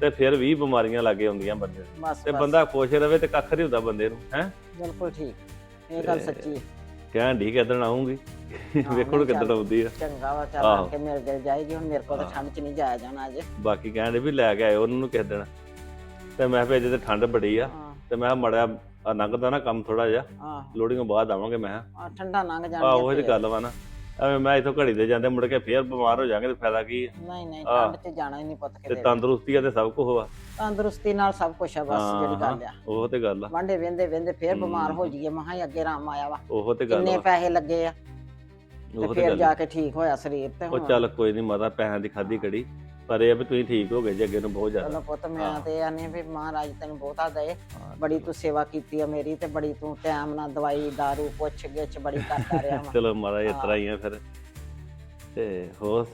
ਤੇ ਫਿਰ ਵੀ ਬਿਮਾਰੀਆਂ ਲੱਗੇ ਆਉਂਦੀਆਂ ਬੰਦੇ ਨੂੰ। ਤੇ ਬੰਦਾ ਖੁਸ਼ ਰਵੇ ਤੇ ਕੱਖ ਨਹੀਂ ਹੁੰਦਾ ਬੰਦੇ ਨੂੰ ਹੈ? ਬਿਲਕੁਲ ਠੀਕ। ਇਹ ਗੱਲ ਤੇ- ਸੱਚੀ ਹੈ। ਕਹਿਣ ਢੀ ਕਿਦਣ ਆਉਂਗੀ ਵੇਖੋ ਕਿਦਣ ਚੱਲ। ਆਉਂਦੀ ਆ। ਚੰਗਾ ਵਾ ਚੱਲ ਆਹੋ। ਆ ਕੇ ਮੇਰੇ ਦਿਲ ਜਾਏਗੀ ਹੁਣ ਮੇਰੇ ਕੋਲ ਤਾਂ। ਠੰਡ ਚ ਨਹੀਂ ਜਾਇਆ ਜਾਣਾ ਅਜੇ। ਬਾਕੀ ਕਹਿਣ ਡੇ ਵੀ ਲੈ ਕੇ ਆਇਓ ਉਹਨਾਂ ਨੂੰ ਕਿਸ ਦਿਨ। ਤੇ ਮੈਂ ਕਿਹਾ ਵੀ ਅਜੇ ਤੇ ਠੰਡ ਬੜੀ ਆ ਹਾਂ। ਤੇ ਮੈਂ ਮੜਿਆ ਲੰਘਦਾ ਨਾ ਕੰਮ ਥੋੜਾ ਜਿਹਾ ਆਹੋ ਤੋਂ ਬਾਅਦ ਆਵਾਂਗੇ ਮੈਂ ਕਿਹਾ। ਆ ਠੰਡਾ ਲੰਘ ਜਾਣਾ ਆਹ ਉਹੀ ਤੇ ਗੱਲ ਵਾ ਨਾ। ਐਵੇਂ ਮੈਂ ਇਥੋਂ ਘੜੀ ਦੇ ਜਾਂਦੇ ਮੁੜ ਕੇ ਫੇਰ ਬਿਮਾਰ ਹੋ ਜਾਾਂਗੇ ਤੇ ਫਾਇਦਾ ਕੀ ਆ? ਨਹੀਂ ਨਹੀਂ ਆਹ। ਠੰਡ ਚ ਜਾਣਾ ਹੀ ਨਹੀਂ ਪੁੱਤ ਤੇ ਕਿਤੇ ਤੰਦਰੁਸਤੀ ਆ ਤੇ ਸਭ ਕੁਝ ਆ ਤੰਦਰੁਸਤੀ ਨਾਲ ਸਭ ਕੁਝ ਆ ਬਸ ਜਿਹੜੀ ਗੱਲ ਆ। ਉਹ ਤੇ ਗੱਲ ਆ। ਵਾਂਡੇ ਵੇਂਦੇ ਵੇਂਦੇ ਫੇਰ। ਬਿਮਾਰ ਹੋ। ਜਾਈਏ ਮਹਾ ਹੀ ਅੱਗੇ ਰਾਮ ਆਇਆ ਵਾ। ਉਹ ਤੇ ਗੱਲ ਕਿੰਨੇ ਆ ਪੈਸੇ ਲੱਗੇ ਆ? ਤੇ ਉਹ ਤੇ ਫੇਰ ਗੱਲ ਜਾ ਕੇ ਠੀਕ ਹੋਇਆ ਸਰੀਰ ਤੇ ਉਹ ਹੁਣ। ਚੱਲ ਕੋਈ ਨਹੀਂ ਮਾਤਾ ਪੈਸਿਆਂ ਦੀ ਖਾਦੀ ਕੜੀ ਪਰ ਇਹ ਆ ਵੀ ਤੁਸੀਂ ਠੀਕ ਹੋ ਗਏ ਜੇ ਅੱਗੇ ਨੂੰ ਬਹੁਤ ਜ਼ਿਆਦਾ। ਚਲੋ ਪੁੱਤ ਮੈਂ ਹਾਂ। ਤੇ ਆਨੇ ਵੀ ਮਹਾਰਾਜ ਤੈਨੂੰ ਬਹੁਤਾ ਦੇ। ਬੜੀ ਤੂੰ ਸੇਵਾ ਕੀਤੀ ਆ ਮੇਰੀ ਤੇ ਬੜੀ ਤੂੰ ਟਾਈਮ ਨਾਲ ਦਵਾਈ ਦਾਰੂ ਪੁੱਛ ਗਿੱਛ ਬੜੀ ਕਰਦਾ ਰਿਹਾ ਵਾ। ਚਲੋ ਮਾਤਾ ਇਸ ਤਰ੍ਹਾਂ ਹੀ ਆ ਫਿਰ। ਤੇ ਹੋਰ?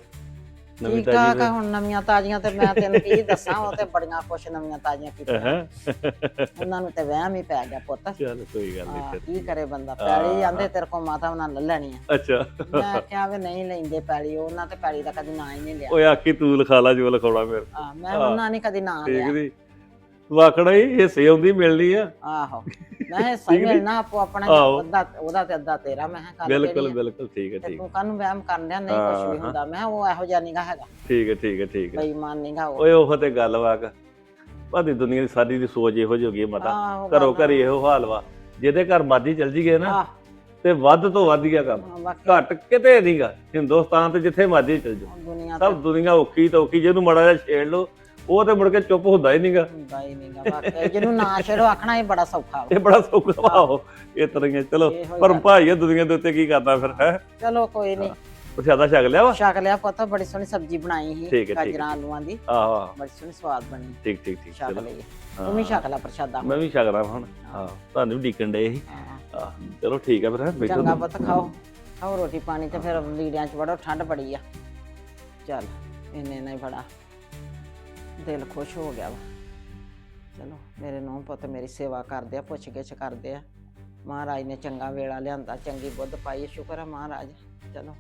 ਨਵੀਂ ਠੀਕ ਠਾਕ ਆ ਤਾਜੀ ਹੁਣ ਨਵੀਆਂ ਤਾਜ਼ੀਆਂ ਤੇ ਮੈਂ ਤੈਨੂੰ ਕੀ ਦੱਸਾਂ ਉਹ ਤੇ ਬੜੀਆਂ ਕੁਛ ਨਵੀਆਂ ਤਾਜ਼ੀਆਂ ਕੀਤੀਆਂ। ਹੈ? ਉਹਨਾਂ ਨੂੰ ਤੇ ਵਹਿਮ ਹੀ ਪੈ ਗਿਆ ਪੁੱਤ। ਚੱਲ ਕੋਈ ਗੱਲ ਨਹੀਂ ਫਿਰ। ਕੀ ਕਰੇ ਬੰਦਾ? ਪੈਲੀ ਆਂਦੇ ਤੇਰੇ ਕੋ ਮਾਤਾ ਉਹਨਾਂ ਲੈ ਲੈਣੀ ਆ। ਅੱਛਾ। ਮੈਂ ਕਿਹਾ ਵੀ ਨਹੀਂ ਲੈਂਦੇ ਪੈਲੀ ਉਹਨਾਂ ਤੇ ਪੈਲੀ ਦਾ ਕਦੀ ਨਾਂ ਹੀ ਨਹੀਂ ਲਿਆ। ਓਏ ਆਖੀ ਤੂੰ ਲਿਖਾ ਲਾ ਜੋ ਲਿਖਾਉਣਾ ਫਿਰ। ਆ ਮੈਂ ਉਹਨਾਂ ਨੇ ਕਦੀ ਨਾਂ ਠੀਕ ਲਿਆ। ਨਹੀਂ ਵਾਕੜਾ ਹੀ ਹਿੱਸੇ ਆਉਂਦੀ ਮਿਲਣੀ ਆ। ਆਹੋ। ਮੈਂ ਹੀ ਠੀਕ ਨੀ? ਮਿਲਣਾ ਆਪੋ ਆਪਣਾ ਹੀ, ਆਹੋ। ਉਹਦਾ ਉਹਦਾ ਤੇ ਅੱਧਾ ਤੇਰਾ ਮੈਂ ਕਿਹਾ ਗੱਲ ਬਿਲਕੁਲ? ਬਿਲਕੁਲ ਠੀਕ ਹੈ ਠੀਕ ਤੂੰ ਕਾਹਨੂੰ ਵਹਿਮ ਕਰਨ ਡਿਆ? ਨਹੀਂ ਕੁਛ ਵੀ ਹਾਂ, ਹੁੰਦਾ। ਮੈਂ ਕਿਹਾ ਉਹ ਇਹੋ ਜਿਹਾ ਨਹੀਂਗਾ ਹੈਗਾ। ਠੀਕ ਹੈ ਠੀਕ ਹੈ ਠੀਕ ਹੈ। ਬੇਈਮਾਨ ਨਹੀਂਗਾ ਉਹ। ਓਏ ਉਹ ਤੇ ਗੱਲ ਵਾਕ ਭਾਦੀ ਦੁਨੀਆ ਦੀ ਸਾਰੀ ਦੀ ਸੋਚ ਇਹੋ ਜਿਹੀ ਹੋ ਗਈ ਹੈ ਮਤਾ। ਆਹੋ ਘਰੋ ਗੱਲ। ਘਰੀ ਇਹੋ ਹਾਲ ਵਾ। ਜਿਹਦੇ ਘਰ ਮਰਜ਼ੀ ਚਲ ਜੀਗੇ ਨਾ ਆਹ, ਤੇ ਵੱਧ ਤੋਂ ਵੱਧ ਗਿਆ ਕੰਮ। ਹਾਂ, ਬਾਕੀ ਘੱਟ ਕਿਤੇ ਨਹੀਂਗਾ ਹਿੰਦੁਸਤਾਨ ਤੇ ਜਿੱਥੇ ਮਰਜ਼ੀ ਚਲ ਜਾਓ। ਦੁਨੀਆ ਤੇ ਸਭ ਦੁਨੀਆ ਔਖੀ ਤਾਂ ਔਖੀ। ਜਿਹਨੂੰ ਮੜਾ ਜਿਹਾ ਛੇੜ ਲਓ ਉਹ ਤੇ ਮੁੜ ਕੇ ਚੁੱਪ ਹੁੰਦਾ ਹੀ ਨਹੀਂਗਾ ਹੁੰਦਾ ਹੀ ਨਹੀਂਗਾ ਬਾਕੀ ਜਿਹਨੂੰ ਨਾ ਛੇੜੋ ਆਖਣਾ ਇਹ ਬੜਾ ਸੌਖਾ ਵਾ। ਇਹ ਬੜਾ ਸੌਖਾ ਵਾ ਉਹ। ਇਹ ਤਰ੍ਹਾਂ ਹੀ ਆ। ਚਲੋ ਇਹੋ ਹੀ ਪਰ। ਭਾਈ ਆ ਦੁਨੀਆ ਦੇ ਉੱਤੇ ਕੀ ਕਰਦਾ ਫਿਰ ਹੈ? ਚਲੋ ਕੋਈ ਨਹੀਂ। ਪ੍ਰਸ਼ਾਦਾ ਛਕ ਲਿਆ ਵਾ? ਛਕ ਲਿਆ ਪੁੱਤ ਬੜੀ ਸੋਹਣੀ ਸਬਜ਼ੀ ਬਣਾਈ ਸੀ ਠੀਕ ਹੈ, ਠੀਕ ਹੈ। ਗਾਜਰਾਂ ਆਲੂਆਂ ਦੀ। ਆਹੋ ਆਹੋ। ਬੜੀ ਸੋਹਣੀ ਸਵਾਦ ਬਣੀ। ਠੀਕ ਠੀਕ ਠੀਕ ਛਕ ਚਲੋ। ਲਈ। ਤੂੰ ਵੀ ਛਕ ਲੈ ਪ੍ਰਸ਼ਾਦਾ। ਮੈਂ ਵੀ ਛਕਦਾ ਹੁਣ। ਹਾਂ। ਤੁਹਾਨੂੰ ਵੀ ਡੀਕਣ ਡੇ ਸੀ। ਹਾਂ। ਚਲੋ ਠੀਕ ਹੈ ਫਿਰ ਹੈਂ, ਬੈਠੋ। ਚੰਗਾ ਪੁੱਤ ਖਾਓ। ਖਾਓ ਰੋਟੀ ਪਾਣੀ ਤੇ ਫਿਰ ਲੀੜਿਆਂ 'ਚ ਵੜੋ ਠੰਡ ਬੜੀ ਆ। ਚੱਲ ਇੰਨੇ ਨਾਲ ਹੀ ਬੜਾ ਦਿਲ ਖੁਸ਼ ਹੋ ਗਿਆ ਵਾ। ਚਲੋ, ਮੇਰੇ ਨੂੰਹ ਪੁੱਤ ਮੇਰੀ ਸੇਵਾ ਕਰਦੇ ਆ ਪੁੱਛ ਗਿੱਛ ਕਰਦੇ ਆ। ਮਹਾਰਾਜ ਨੇ ਚੰਗਾ ਵੇਲਾ ਲਿਆਂਦਾ, ਚੰਗੀ ਬੁੱਧ ਪਾਈ ਸ਼ੁਕਰ ਆ ਮਹਾਰਾਜ। ਚਲੋ।